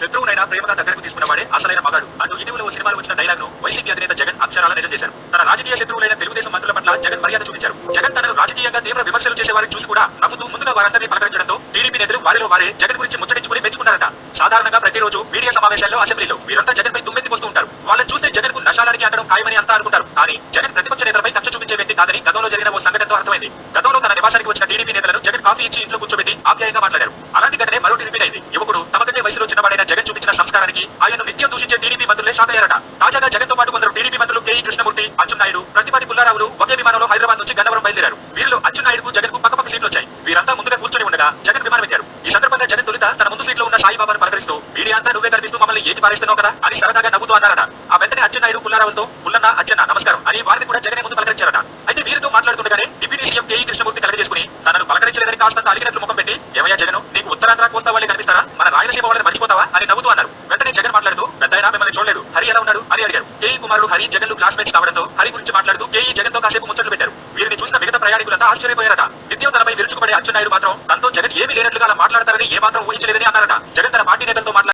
శత్రువునైనా ప్రేమగా దగ్గరకు తీసుకున్నవాడే అసలైన మగాడు. అంటూ ఇటీవల ఓ సినిమాలో వచ్చిన డైలాగ్ను వైసీపీ అధినేత జగన్ అక్షరాల నిజం చేశారు. తన రాజకీయ శత్రువులైన తెలుగుదేశం మంత్రుల పట్ల జగన్ మర్యాద చూపించారు. జగన్ తనను రాజకీయంగా తీవ్ర విమర్శలు చేసే వారిని చూసి కూడా నవ్వుతూ ముందుగా వారందరినీ పలకరించడంతో టీడీపీ నేతలు వారిలో వారే జగన్ గురించి ముచ్చటించుకుని మెచ్చుకున్నారట. సాధారణంగా ప్రతిరోజు మీడియా సమావేశాల్లో అసెంబ్లీలో వీరంతా జగన్ పై తుమ్మెత్తి పోస్తూ ఉంటారు. వాళ్ళని చూస్తే జగన్కు నశాలానికి అంటడం ఖాయమని అంతా అనుకుంటారు. కానీ జగన్ ప్రతిపక్ష నేతలపై కక్ష చూపించే వ్యక్తి కాదని గతంలో జరిగిన ఓ సంఘటనతో అర్థమైంది. గతంలో తన నివాసానికి వచ్చిన టీడీపీ నేతలను జగన్ కాఫీ ఇచ్చి ఇంట్లో కూర్చోబెట్టి ఆప్యాయంగా మాట్లాడారు. అలాంటి ఘటనే మరొకటి రిపీట్ అయింది. యువకుడు తమ కంటే వయసులో చిన్నవాడైన జగన్ చూపించిన సంస్కారానికి ఆయనను నిత్యం దూషించే టీడీపీ మంత్రులే షాక్ తాజాగా జగన్తో పాటు కొందరు టీడీపీ మంత్రులు కేఈ కృష్ణమూర్తి అచ్చున్నాయుడు ప్రతిపాటి పుల్లారావులు ఒకే విమానంలో హైదరాబాద్ నుంచి గన్నవరం బయలుదేరారు. వీరిలో అచ్చున్నాయుడుకు జగన్కు పక్కపక్క సీట్లు వచ్చాయి. వీరంతా ముందుగా కూర్చొని ఉండగా జగన్ విమానం ఎక్కారు. ఈ సందర్భంగా జగన్ తొలిత తన ముందు సీట్లో ఉన్న సాయిబాబాను పలకరిస్తూ మీడియా అంతా నువ్వే కనిపిస్తూ మమ్మల్ని ఏటి పారేస్తున్నావు కదా? అని సరదాగా నవ్వుతూ అన్నారట. ఆ వెంటనే అచ్చెన్నాయుడు పుల్లారావులతో పుల్లన్న అచ్చెన్న నమస్కారం అని వారిని కూడా జగనే ముందు పలకరించారట. అయితే వీరితో మాట్లాడుతుండగానే deputy CM K E Krishnamurthy కలగజేసుకుని తనను పలకరించలేదని కాస్తంత అలిగినట్లు ముఖం ఏమయ్యా జగన్? నీకు ఉత్తరాంధ్ర కోస్తా వాళ్ళే కనిపిస్తారా? మన రాయలసీమ వాళ్ళని మర్చిపోతావా? అని నవ్వుతూ అన్నారు వెంటనే జగన్ మాట్లాడుతూ పెద్దాయన మిమ్మల్ని చూడలేదు. హరి ఎలా ఉన్నాడు? అని అడిగారు కేఈ కుమారుడు హరి జగన్ క్లాస్మేట్స్ కావడంతో హరి గురించి మాట్లాడుతూ కేఈ జగన్తో కాసేపు ముచ్చట్లు పెట్టారు. వీరిని చూసిన మిగతా ప్రయాణికులంతా ఆశ్చర్యపోయారట. నిత్యం తనపై విరుచుకుపడే అచ్చెన్నాయుడు మాత్రం తనతో జగన్ ఏమీ లేనట్లుగా అలా మాట్లాడతారని ఏ మాత్రం ఊహించలేదని అన్నారట. జగన్ తన పార్టీ నేతలతో మాట్లాడి